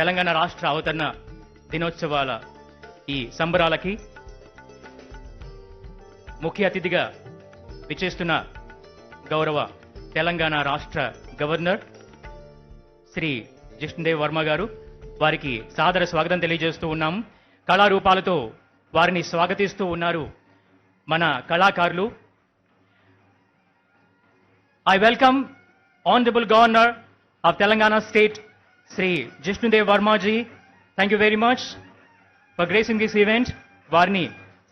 తెలంగాణ రాష్ట్ర అవతరణ దినోత్సవాల ఈ సంబరాలకి ముఖ్య అతిథిగా విచేస్తున్న గౌరవ తెలంగాణ రాష్ట్ర గవర్నర్ శ్రీ జిష్ణుదేవ్ వర్మ గారు. వారికి సాదర స్వాగతం తెలియజేస్తూ ఉన్నాం. కళారూపాలతో వారిని స్వాగతిస్తూ ఉన్నారు మన కళాకారులు. I welcome honourable governor of Telangana state Shri Jishnudev Verma ji thank you very much for gracing this event వారిని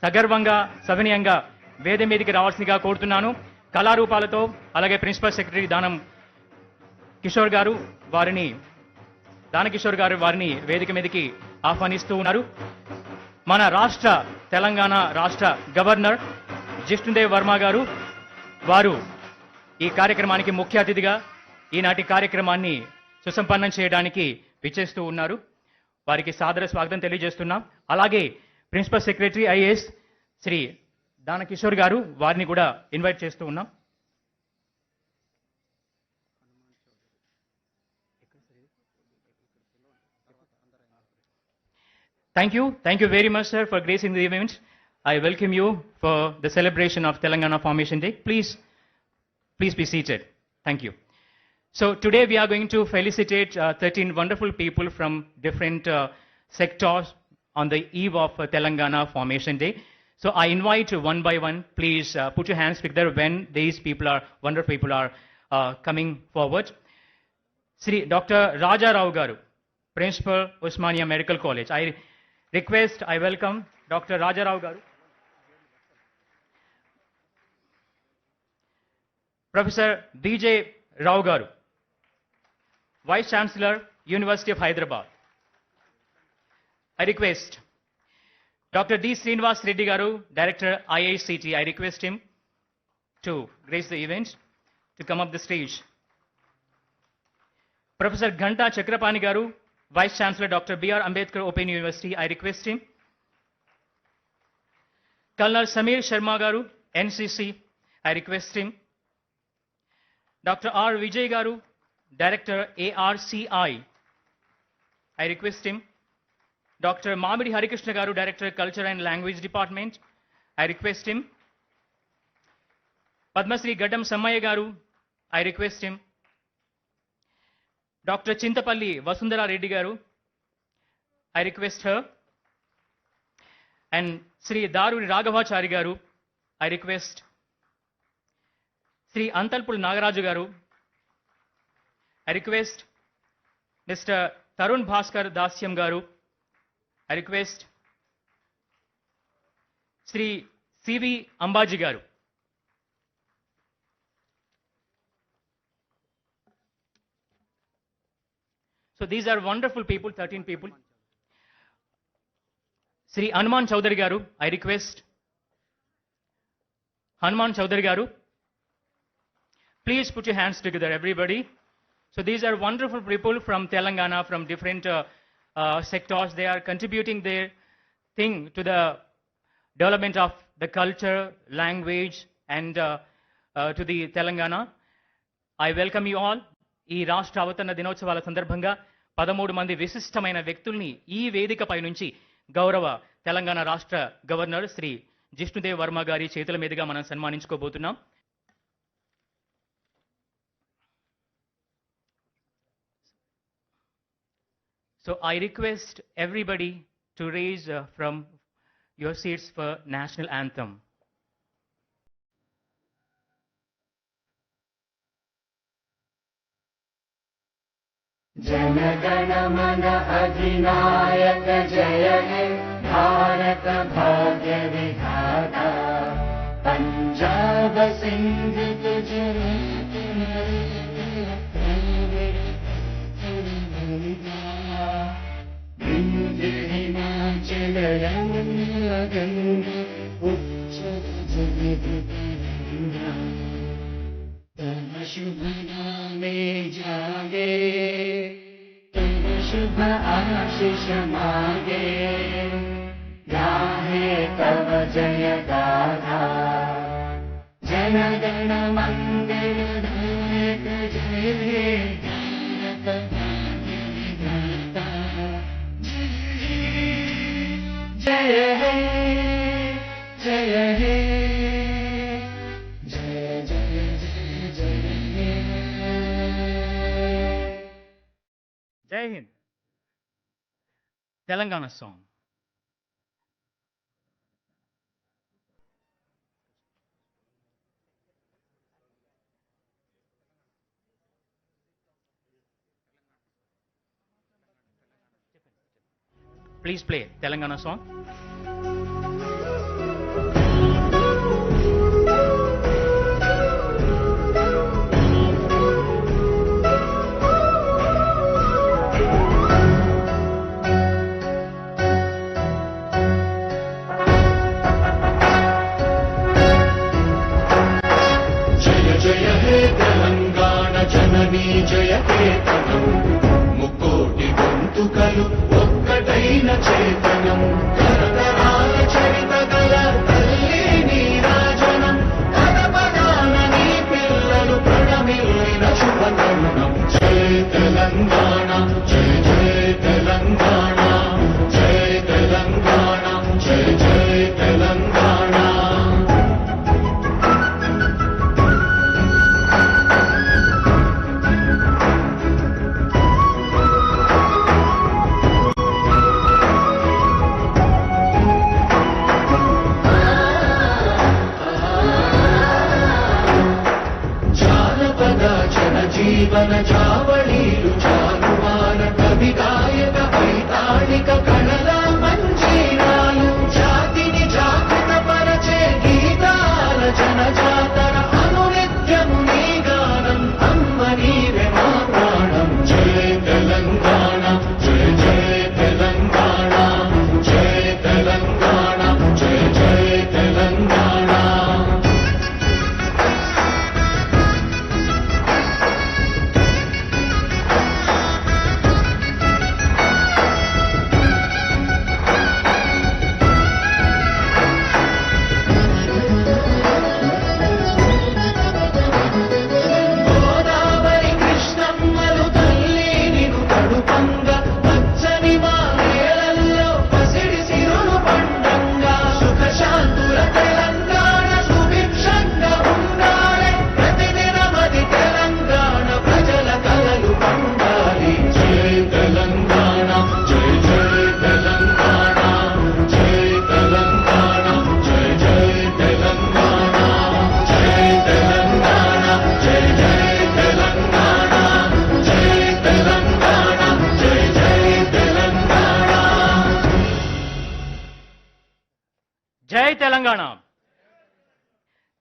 సగర్వంగా సవినయంగా వేద మీదకి రావాల్సిందిగా కోరుతున్నాను. కళారూపాలతో అలాగే ప్రిన్సిపల్ సెక్రటరీ దానం కిషోర్ గారు వారిని దానకిషోర్ గారు వారిని వేదిక మీదకి ఆహ్వానిస్తూ ఉన్నారు. మన రాష్ట్ర తెలంగాణ రాష్ట్ర గవర్నర్ జిష్ణుదేవ్ వర్మ గారు వారు ఈ కార్యక్రమానికి ముఖ్య అతిథిగా ఈనాటి కార్యక్రమాన్ని సుసంపన్నం చేయడానికి విచ్చేస్తూ ఉన్నారు వారికి సాదర స్వాగతం తెలియజేస్తున్నాం అలాగే principal secretary IAS Shri Danakishore garu వారిని కూడా ఇన్వైట్ చేస్తూ ఉన్నాం thank you thank you very much sir for gracing the event I welcome you for the celebration of Telangana formation day please please be seated thank you So today we are going to felicitate uh, 13 wonderful people from different uh, sectors on the eve of uh, Telangana Formation Day. So I invite you one by one, please uh, put your hands together when these people are, wonderful people are uh, coming forward. Sri Dr. Raja Rao Garu, Principal, Usmania Medical College. I request, I welcome Dr. Raja Rao Garu. Professor B.J. Rao Garu, Vice Chancellor, University of Hyderabad. I request Dr. D. Srinivas Reddy Garu, Director, IICT. I request him to grace the event, to come up the stage. Professor Ghanta Chakrapani Garu, Vice Chancellor Dr. B.R. Ambedkar Open University, I request him. Colonel Samir Sharma Garu, NCC, I request him. Dr. R. Vijay Garu, Director ARCI, I request him. Dr. Mamidi Harikrishna Garu, Director Culture and Language Department, I request him. Padmasri Gaddam Sammaya Garu, I request him. Dr. Chintapalli Vasundara Reddy Garu, I request her. And Sri Daruri Raghavachari Garu, I request. Sri Antalpul Nagaraju Garu, I request Mr. Tarun Bhaskar Dasyam Garu, I request Sri C.V. Ambaji Garu. So these are wonderful people, 13 people. Sri Hanuman Chaudhary Garu, I request Hanuman Chaudhary Garu. Please put your hands together, everybody. So these are wonderful people from Telangana, from different uh, uh, sectors. They are contributing their thing to the development of the culture, language, and uh, uh, to the Telangana. I welcome you all ఈ రాష్ట్ర అవతరణ దినోత్సవాల సందర్భంగా పదమూడు మంది విశిష్టమైన వ్యక్తుల్ని ఈ వేదికపై నుంచి గౌరవ తెలంగాణ రాష్ట్ర గవర్నర్ శ్రీ జిష్ణుదేవ్ వర్మ గారి చేతుల మీదుగా మనం సన్మానించుకోబోతున్నాం So I request everybody to raise uh, from your seats for national anthem. जनगण मन अधिनायक जय हे भारत भाग्य विधाता पंजाब सिंध गुजरात जना चलया जगु तव शुभ ना मे जागे तु शुभ आशिषमागे गा कय sang on a song. Please play Telangana song.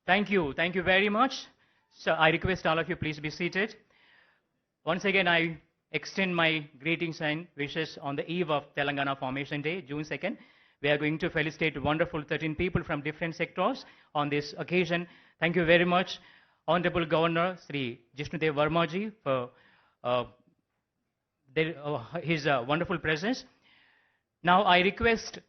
Thank you. Thank you very much. So I request all of you please be seated. Once again, I extend my greetings and wishes on the eve of Telangana Formation Day, June 2nd. We are going to felicitate wonderful 13 people from different sectors on this occasion. Thank you very much, Honorable Governor Sri Jishnudev Vermaji for uh, uh, his uh, wonderful presence. Now I request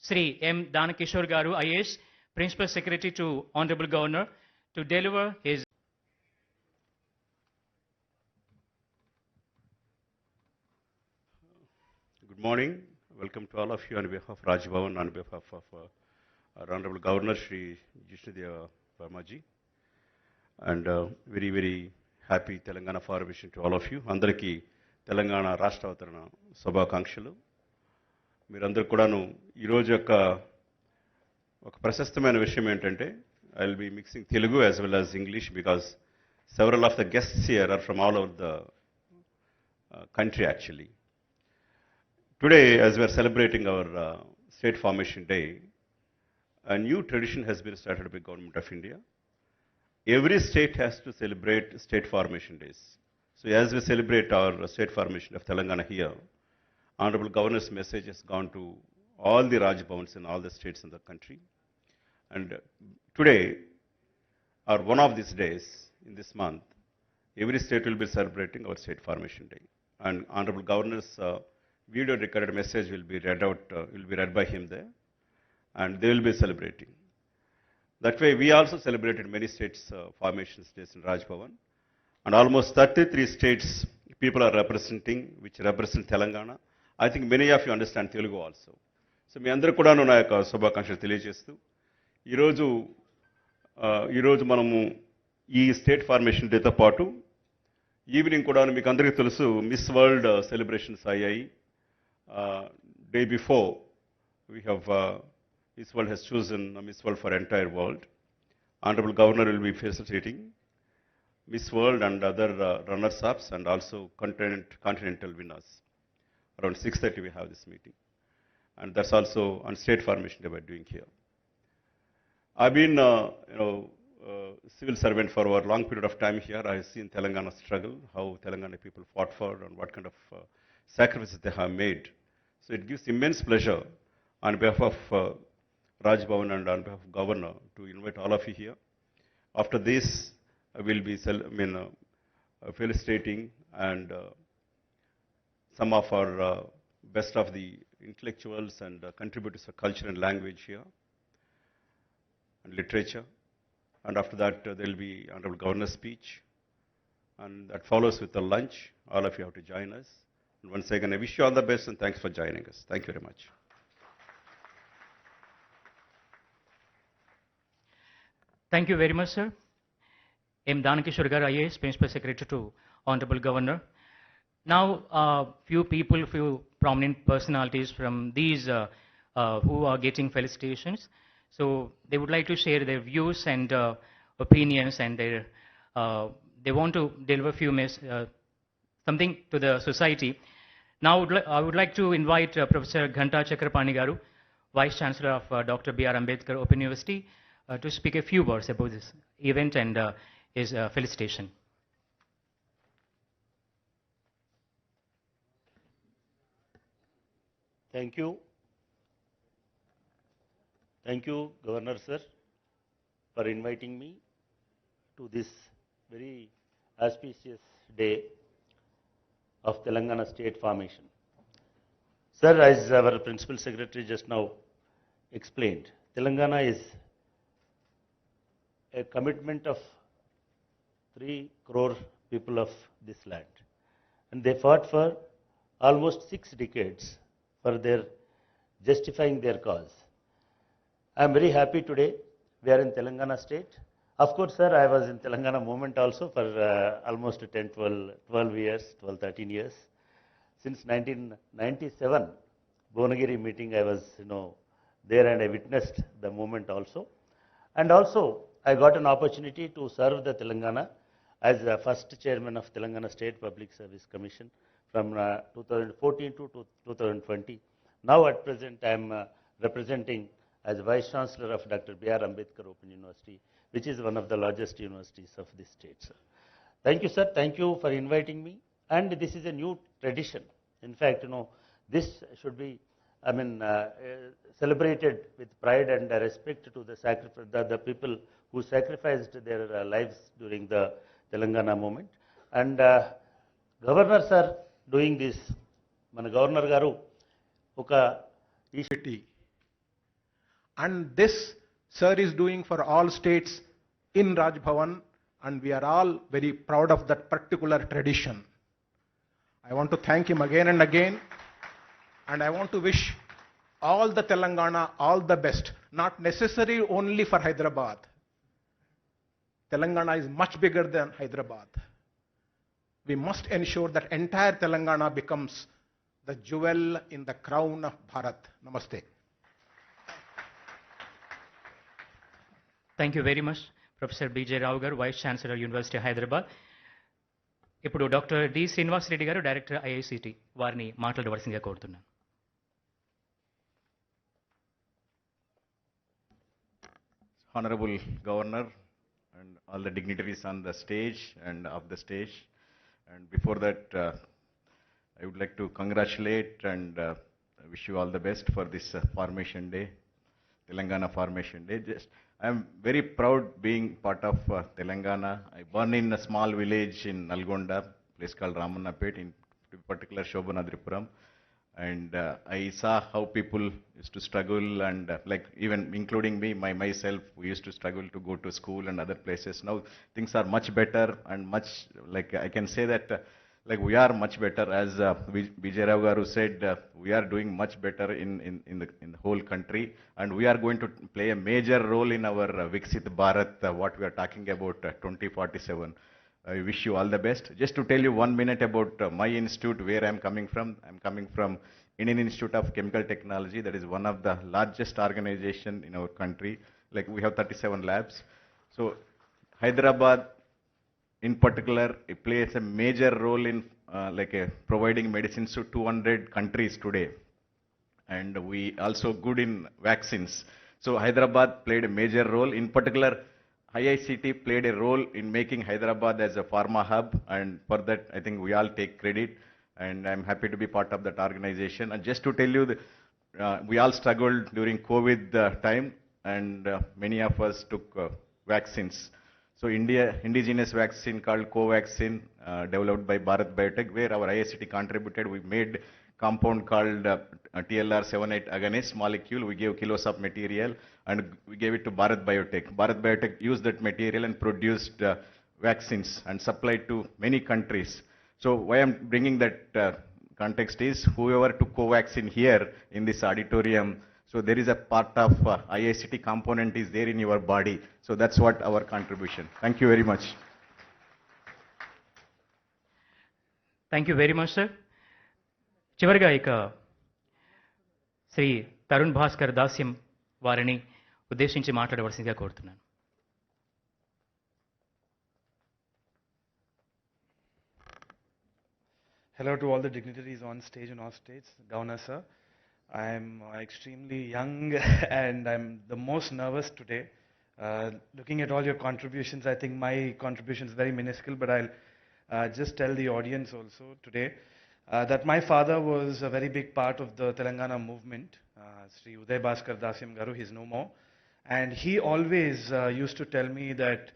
Sri M. Danakishore Garu, IAS, Principal Secretary to Honorable Governor, to deliver his Good morning. Welcome to all of you on behalf of Raj Bhavan, on behalf of uh, our Honorable Governor Shri Jishnudeva Vermaji. And uh, very, very happy Telangana Formation to all of you. అందరికీ తెలంగాణ రాష్ట్ర అవతరణ శుభాకాంక్షలు మీరందరూ కూడాను ఈరోజు యొక్క ఒక ప్రశస్తమైన విషయం ఏంటంటే I will be mixing Telugu as well as English because several of the guests here are from all over the country actually Today, as we are celebrating our uh, state formation day, a new tradition has been started by Government of India. Every state has to celebrate state formation days. So as we celebrate our state formation of Telangana here, Honorable Governor's message has gone to all the Raj Bhavans in all the states in the country. And today, or one of these days in this month, every state will be celebrating our state formation day. And Honorable Governor's uh, video recorded message will be read out, uh, will be read by him there, and they will be celebrating. That way, we also celebrated many states' uh, formations days in Raj Bhavan, and almost 33 states people are representing, which represent Telangana. I think many of you understand Telugu also. So మీ అందరికి కూడాను నా యొక్క శుభాకాంక్షలు తెలియజేస్తూ ఈరోజు ఈరోజు మనము ఈ స్టేట్ ఫార్మేషన్ డేతో పాటు ఈవినింగ్ కూడా మీకు అందరికీ తెలుసు మిస్ వరల్డ్ సెలబ్రేషన్స్ అయ్యాయి. Day before we have Miss World has chosen Miss World for entire world honourable governor will be facilitating Miss World and other runners ups and also content continental winners around six thirty we have this meeting and that's also and state formation day by doing here I've been, uh, you know, uh, civil servant for a long period of time here. I've seen Telangana struggle, how Telangana people fought for and what kind of uh, sacrifices they have made. So it gives immense pleasure on behalf of uh, Raj Bhavan and on behalf of Governor to invite all of you here. After this, I will be I mean, uh, felicitating and uh, some of our uh, best of the intellectuals and uh, contributors of culture and language here and literature. And after that, uh, there will be Honorable Governor's speech. And that follows with a lunch. All of you have to join us. And once again, I wish you all the best and thanks for joining us. Thank you very much. Thank you very much, sir. M. Danakishwar Garu, IAS, Principal Secretary to Honorable Governor. Now, uh, few people, few prominent personalities from these uh, uh, who are getting felicitations. So they would like to share their views and uh, opinions, and their uh, they want to deliver a few mes- uh, something to the society. Now, I would, I would like to invite uh, Professor Ghanta Chakrapani Garu, Vice Chancellor of uh, Dr. B.R. Ambedkar Open University, uh, to speak a few words about this event and his felicitation. Thank you. Thank you, Governor Sir, for inviting me to this very auspicious day of Telangana state formation. Sir, as our Principal Secretary just now explained, Telangana is a commitment of 3 crore people of this land. And they fought for almost six decades for their justifying their cause. I am very happy today. We are in Telangana state. Of course, sir, I was in Telangana movement also for uh, almost 10, 12, 12 years, 12, 13 years. Since 1997, Bonagiri meeting, I was, you know, there and I witnessed the movement also. And also, I got an opportunity to serve the Telangana as the first chairman of Telangana State Public Service Commission from uh, 2014 to to 2020. Now at present, I am uh, representing as Vice Chancellor of Dr. B.R. Ambedkar Open University, which is one of the largest universities of this state, sir. Thank you, sir. Thank you for inviting me. And this is a new tradition. In fact, you know, this should be, I mean, uh, uh, celebrated with pride and uh, respect to the, sacrifice, the, the people who sacrificed their uh, lives during the Telangana movement. And uh, Governor, sir, doing this, మన governor గారు ఒక ఈ city. and this sir is doing for all states in Raj Bhavan, and we are all very proud of that particular tradition. I want to thank him again and again, and I want to wish all the Telangana all the best, not necessary only for Hyderabad. Telangana is much bigger than Hyderabad. We must ensure that entire Telangana becomes the jewel in the crown of Bharat. Namaste. Thank you very much professor BJ Rao గారు vice chancellor university Hyderabad ఇప్పుడు doctor D Srinivas Reddy గారు director IICT వారిని మాట్లాడవలసిందిగా కోరుతున్నాను Honorable Governor and all the dignitaries on the stage and off the stage. And before that, uh, I would like to congratulate and uh, wish you all the best for this uh, Formation Day, Telangana Formation Day. Just, I am very proud being part of uh, Telangana. I born in a small village in Nalgonda, place called Ramannapet, in particular Shobhanadripuram. And uh, I saw how people used to struggle and uh, like even including me, my myself, we used to struggle to go to school and other places. Now things are much better and much like I can say that uh, like we are much better. As uh, Bij- Rao Garu said, uh, we are doing much better in, in, in, the, in the whole country, and we are going to play a major role in our uh, Viksit Bharat, uh, what we are talking about uh, 2047. I wish you all the best. Just to tell you one minute about uh, my institute, where I'm coming from. I'm coming from Indian Institute of Chemical Technology. That is one of the largest organization in our country. Like we have 37 labs. So Hyderabad, in particular, it plays a major role in uh, like uh, providing medicines to 200 countries today and we also good in vaccines. So Hyderabad played a major role. In particular, IICT played a role in making Hyderabad as a pharma hub, and for that, I think we all take credit. And I'm happy to be part of that organization. And just to tell you, that, uh, we all struggled during COVID uh, time, and uh, many of us took uh, vaccines. So India, indigenous vaccine called Covaxin, uh, developed by Bharat Biotech, where our IICT contributed. We made compound called uh, TLR78 agonist molecule. We gave kilos of material and we gave it to Bharat Biotech. Bharat Biotech used that material and produced uh, vaccines and supplied to many countries. So why I'm bringing that uh, context is whoever took Covaxin here in this auditorium, so there is a part of uh, IICT component is there in your body. So that's what our contribution. Thank you very much. Thank you very much sir చివరిగా ఇక శ్రీ తరుణ్ భాస్కర్ దాస్యం వారిని ఉద్దేశించి మాట్లాడవలసిందిగా కోరుతున్నాను Hello to all the dignitaries on stage and off stage. Governor sir, I'm extremely young and I'm the most nervous today. Uh, looking at all your contributions, I think my contribution is very minuscule, but I'll uh, just tell the audience also today uh, that my father was a very big part of the Telangana movement. Uh, Sri Uday Bhaskar Dasyam Garu, he's no more. And he always uh, used to tell me that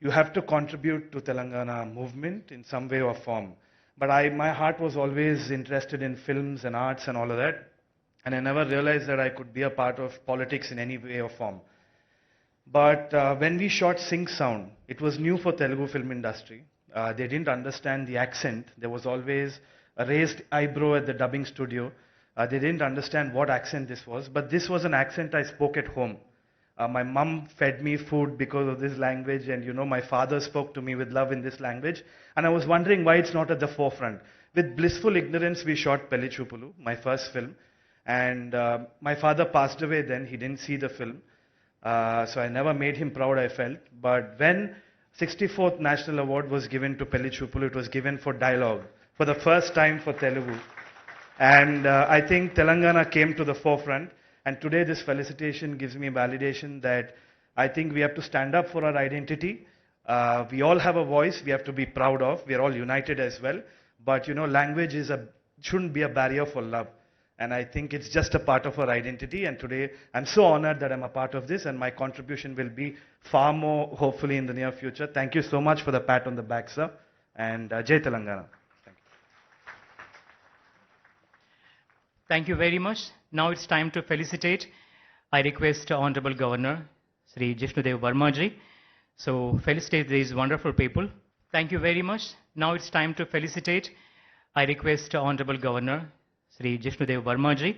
you have to contribute to Telangana movement in some way or form. But I, my heart was always interested in films and arts and all of that. And I never realized that I could be a part of politics in any way or form. But uh, when we shot Sing Sound, it was new for Telugu film industry. Uh, they didn't understand the accent. There was always a raised eyebrow at the dubbing studio. Uh, they didn't understand what accent this was. But this was an accent I spoke at home. Uh, my mom fed me food because of this language, and you know, my father spoke to me with love in this language. And I was wondering why it's not at the forefront. With blissful ignorance, we shot Pelli Chupulu, my first film. And uh, my father passed away then, he didn't see the film. Uh, so I never made him proud, I felt. But when 64th National Award was given to Pelli Chupulu, it was given for dialogue for the first time for Telugu. And uh, I think Telangana came to the forefront. And today, this felicitation gives me validation that I think we have to stand up for our identity. Uh, we all have a voice we have to be proud of. We are all united as well. But you know, language is a, shouldn't be a barrier for love. And I think it's just a part of our identity. And today, I'm so honored that I'm a part of this, and my contribution will be far more, hopefully, in the near future. Thank you so much for the pat on the back, sir. And uh, Jai Telangana. Thank you. Thank you very much. Now it's time to felicitate. I request Honorable Governor Sri Jishnudev Vermaji. So felicitate these wonderful people. Thank you very much. Now it's time to felicitate. I request Honorable Governor Sri Jishnudev Vermaji.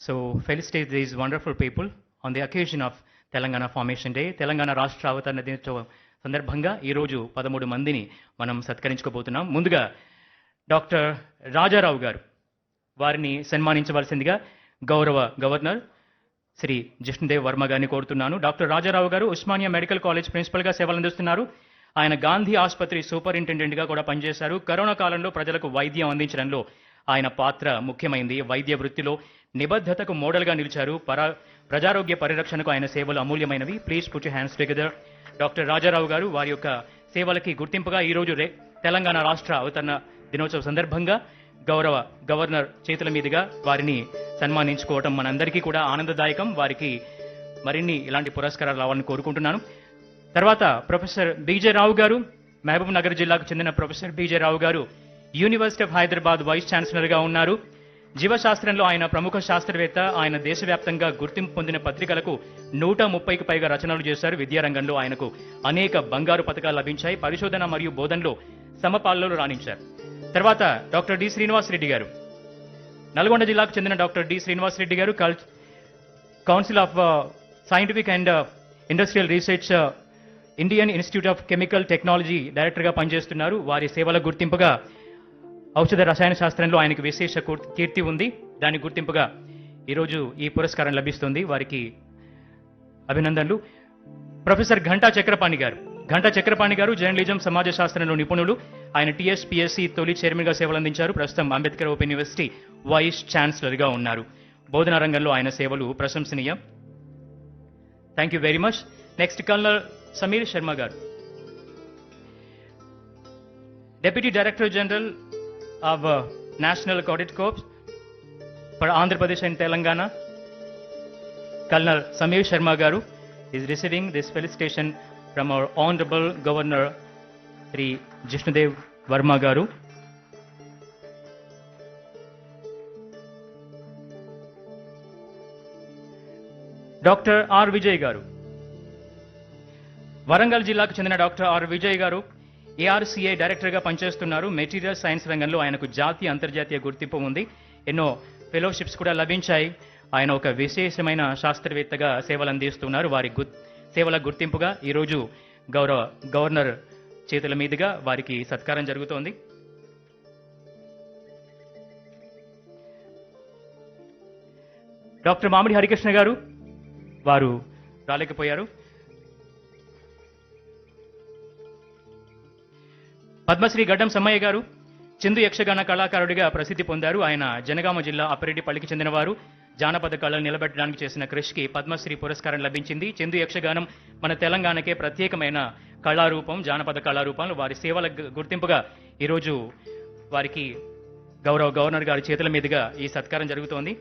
So felicitate these wonderful people. On the occasion of Telangana formation day Telangana రాష్ట్ర అవతరణ దినోత్సవం సందర్భంగా ఈరోజు పదమూడు మందిని మనం సత్కరించుకోబోతున్నాం. ముందుగా doctor Rajarao గారు వారిని సన్మానించవలసిందిగా గౌరవ గవర్నర్ శ్రీ జిష్ణుదేవ్ వర్మ గారిని కోరుతున్నాను. డాక్టర్ రాజారావు గారు ఉస్మానియా మెడికల్ కాలేజ్ ప్రిన్సిపల్గా సేవలు అందిస్తున్నారు ఆయన గాంధీ ఆసుపత్రి సూపరింటెండెంట్గా కూడా పనిచేశారు. కరోనా కాలంలో ప్రజలకు వైద్యం అందించడంలో ఆయన పాత్ర ముఖ్యమైంది. వైద్య వృత్తిలో నిబద్ధతకు మోడల్గా నిలిచారు. పరా ప్రజారోగ్య పరిరక్షణకు ఆయన సేవలు అమూల్యమైనవి. Please put hands together doctor Rajarao garu వారి యొక్క సేవలకి గుర్తింపుగా ఈరోజు రే తెలంగాణ రాష్ట్ర అవతరణ దినోత్సవ సందర్భంగా గౌరవ గవర్నర్ చేతుల మీదుగా వారిని సన్మానించుకోవటం మనందరికీ కూడా ఆనందదాయకం. వారికి మరిన్ని ఇలాంటి పురస్కారాలు రావాలని కోరుకుంటున్నాను. తర్వాత ప్రొఫెసర్ బీజే రావు గారు మహబూబ్ నగర్ జిల్లాకు చెందిన professor B J Rao university of Hyderabad vice ఛాన్సలర్గా ఉన్నారు. జీవశాస్త్రంలో ఆయన ప్రముఖ శాస్త్రవేత్త ఆయన దేశవ్యాప్తంగా గుర్తింపు పొందిన పత్రికలకు నూట ముప్పైకి పైగా రచనలు చేశారు. విద్యారంగంలో ఆయనకు అనేక బంగారు పథకాలు లభించాయి. పరిశోధన మరియు బోధనలో సమపాలలో రాణించారు. తర్వాత డాక్టర్ డి. శ్రీనివాస్ రెడ్డి గారు. నల్గొండ జిల్లాకు చెందిన డాక్టర్ డి. శ్రీనివాస్ రెడ్డి గారు కల్ council of uh, scientific and uh, industrial research uh, Indian institute of chemical technology డైరెక్టర్గా పనిచేస్తున్నారు. వారి సేవల గుర్తింపుగా ఔషధ రసాయన శాస్త్రంలో ఆయనకు విశేష కీర్తి ఉంది. దాని గుర్తింపుగా ఈరోజు ఈ పురస్కారం లభిస్తుంది. వారికి అభినందనలు. ప్రొఫెసర్ ఘంటా చక్రపాణి గారు. ఘంటా చక్రపాణి గారు జర్నలిజం సమాజ శాస్త్రంలో నిపుణులు. ఆయన టీఎస్పీఎస్సీ తొలి చైర్మన్గా సేవలు అందించారు. ప్రస్తుతం అంబేద్కర్ ఓపెన్ యూనివర్సిటీ వైస్ ఛాన్సలర్గా ఉన్నారు. బోధనా రంగంలో ఆయన సేవలు ప్రశంసనీయం. Thank you very much next colonel Sameer Sharma garu. Deputy director general of national audit corps for Andhra Pradesh and Telangana colonel Sameer Sharma garu is receiving this felicitation from our honorable governor Sri Jishnudev Verma garu. Doctor R Vijay garu Warangal జిల్లాకు చెందిన doctor R Vijay గారు ఏఆర్సీఐ డైరెక్టర్గా పనిచేస్తున్నారు. Material science రంగంలో ఆయనకు జాతీయ అంతర్జాతీయ గుర్తింపు ఉంది. ఎన్నో ఫెలోషిప్స్ కూడా లభించాయి. ఆయన ఒక విశేషమైన శాస్త్రవేత్తగా సేవలు అందిస్తున్నారు. వారి గు సేవల గుర్తింపుగా ఈరోజు గౌరవ గవర్నర్ చేతుల మీదుగా వారికి సత్కారం జరుగుతోంది. డాక్టర్ మామిడి హరికృష్ణ గారు వారు రాలేకపోయారు. పద్మశ్రీ గడ్డం సమ్మయ్య గారు చందు యక్షగాన కళాకారుడిగా ప్రసిద్ధి పొందారు. ఆయన జనగామ జిల్లా అప్పిరెడ్డిపల్లికి చెందినవారు. జానపద కళలు నిలబెట్టడానికి చేసిన కృషికి పద్మశ్రీ పురస్కారం లభించింది. చందు యక్షగానం మన తెలంగాణకే ప్రత్యేకమైన కళారూపం జానపద కళారూపాలు. వారి సేవల గుర్తింపుగా ఈరోజు వారికి గౌరవ గవర్నర్ గారి చేతుల మీదుగా ఈ సత్కారం జరుగుతోంది.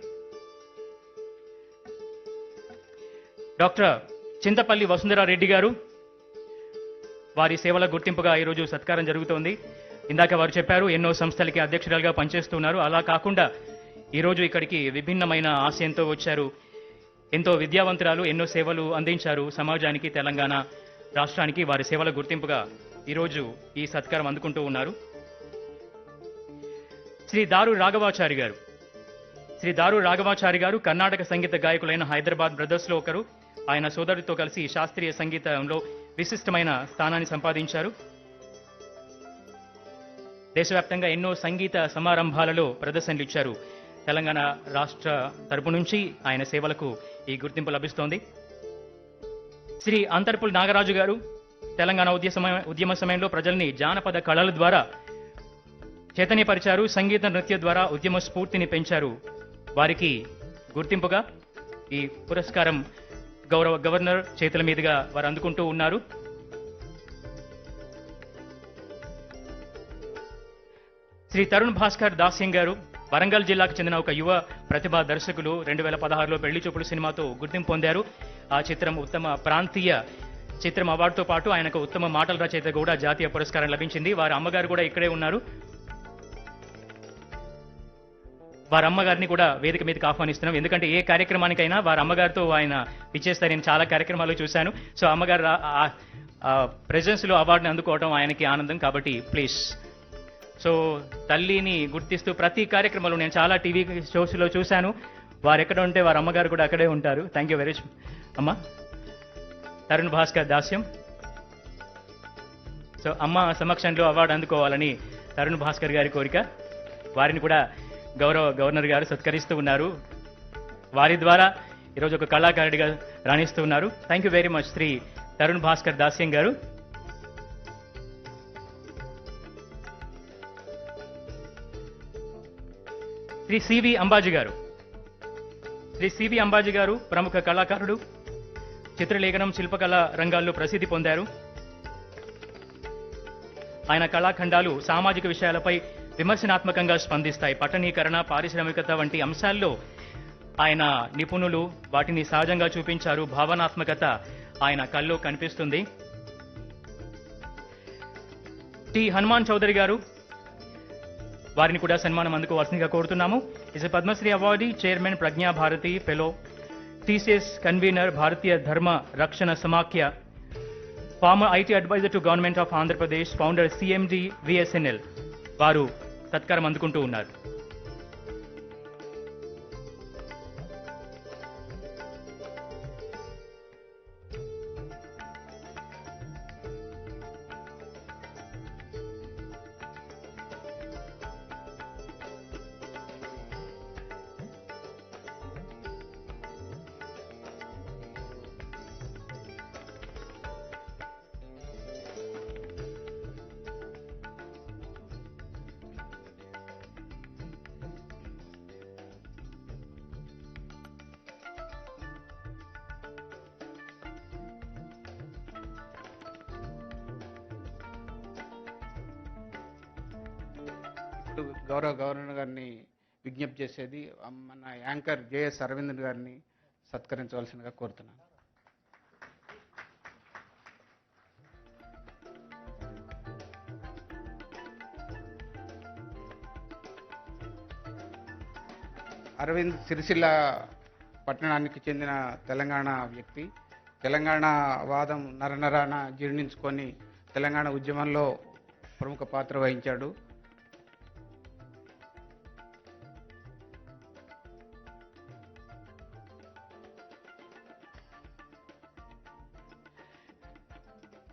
డాక్టర్ చింతపల్లి వసుంధరారెడ్డి గారు వారి సేవల గుర్తింపుగా ఈరోజు సత్కారం జరుగుతోంది. ఇందాక వారు చెప్పారు ఎన్నో సంస్థలకి అధ్యక్షురాలుగా పనిచేస్తున్నారు. అలా కాకుండా ఈరోజు ఇక్కడికి విభిన్నమైన ఆశయంతో వచ్చారు. ఎంతో విద్యావంతురాలు ఎన్నో సేవలు అందించారు సమాజానికి తెలంగాణ రాష్ట్రానికి. వారి సేవల గుర్తింపుగా ఈరోజు ఈ సత్కారం అందుకుంటూ ఉన్నారు. శ్రీ దారు రాఘవాచారి గారు. శ్రీ దారు రాఘవాచారి గారు కర్ణాటక సంగీత గాయకులైన హైదరాబాద్ బ్రదర్స్లో ఒకరు. ఆయన సోదరుడితో కలిసి శాస్త్రీయ సంగీతంలో విశిష్టమైన స్థానాన్ని సంపాదించారు. దేశవ్యాప్తంగా ఎన్నో సంగీత సమారంభాలలో ప్రదర్శనలు ఇచ్చారు. తెలంగాణ రాష్ట్ర తరపు నుంచి ఆయన సేవలకు ఈ గుర్తింపు లభిస్తోంది. శ్రీ అంతర్పుల్ నాగరాజు గారు తెలంగాణ ఉద్యమ ఉద్యమ సమయంలో ప్రజల్ని జానపద కళల ద్వారా చైతన్యపరిచారు. సంగీత నృత్య ద్వారా ఉద్యమ స్ఫూర్తిని పెంచారు. వారికి గుర్తింపుగా ఈ పురస్కారం గౌరవ గవర్నర్ చేతుల మీదుగా వారు అందుకుంటూ ఉన్నారు. శ్రీ తరుణ్ భాస్కర్ దాస్యం గారు వరంగల్ జిల్లాకు చెందిన ఒక యువ ప్రతిభా దర్శకులు రెండు వేల పదహారులో పెళ్ళి చూపుడు సినిమాతో గుర్తింపు పొందారు. ఆ చిత్రం ఉత్తమ ప్రాంతీయ చిత్రం అవార్డుతో పాటు ఆయనకు ఉత్తమ మాటల రచయిత కూడా జాతీయ పురస్కారం లభించింది. వారి అమ్మగారు కూడా ఇక్కడే ఉన్నారు. వారి అమ్మగారిని కూడా వేదిక మీదకి ఆహ్వానిస్తున్నాం. ఎందుకంటే ఏ కార్యక్రమానికైనా వారి అమ్మగారితో ఆయన ఇచ్చేస్తారు నేను చాలా కార్యక్రమాలు చూశాను. సో అమ్మగారు ప్రెజెన్స్లో అవార్డుని అందుకోవడం ఆయనకి ఆనందం కాబట్టి ప్లీజ్ సో తల్లిని గుర్తిస్తూ ప్రతి కార్యక్రమంలో నేను చాలా టీవీ షోస్లో చూశాను. వారు ఎక్కడ ఉంటే వారి అమ్మగారు కూడా అక్కడే ఉంటారు. థ్యాంక్ యూ వెరీ మచ్ అమ్మ తరుణ్ భాస్కర్ దాస్యం. సో అమ్మ సమక్షంలో అవార్డు అందుకోవాలని తరుణ్ భాస్కర్ గారి కోరిక. వారిని కూడా గౌరవ గవర్నర్ గారు సత్కరిస్తూ ఉన్నారు. వారి ద్వారా ఈరోజు ఒక కళాకారుడిగా రాణిస్తూ ఉన్నారు. Thank you very much Shri Tarun Bhascker Dasyam garu. Shri CV Ambaji గారు. శ్రీ సివి అంబాజీ గారు ప్రముఖ కళాకారుడు చిత్రలేఖనం శిల్పకళ రంగాల్లో ప్రసిద్ధి పొందారు. ఆయన కళాఖండాలు సామాజిక విషయాలపై విమర్శనాత్మకంగా స్పందిస్తాయి. పట్టణీకరణ పారిశ్రామికత వంటి అంశాల్లో ఆయన నిపుణులు వాటిని సహజంగా చూపించారు. భావనాత్మకత ఆయన కల్లో కనిపిస్తుంది. టి. హనుమాన్ చౌదరి గారు వారిని కూడా సన్మానం అందుకోవాల్సిందిగా కోరుతున్నాము. Is a Padma Shri awardee chairman Pragna Bharati fellow TCS convener Bharatiya Dharma Rakshana Samakhya former IT advisor to government of Andhra Pradesh founder CMD VSNL వారు సత్కారం అందుకుంటూ ఉన్నారు. ఇప్పుడు గౌరవ గవర్నర్ గారిని విజ్ఞప్తి చేసేది మన యాంకర్ జేఎస్ అరవింద్ గారిని సత్కరించవలసిందిగా కోరుతున్నాను. అరవింద్ సిరిసిల్ల పట్టణానికి చెందిన తెలంగాణ వ్యక్తి. తెలంగాణ వాదం నరనరాన జీర్ణించుకొని తెలంగాణ ఉద్యమంలో ప్రముఖ పాత్ర వహించాడు.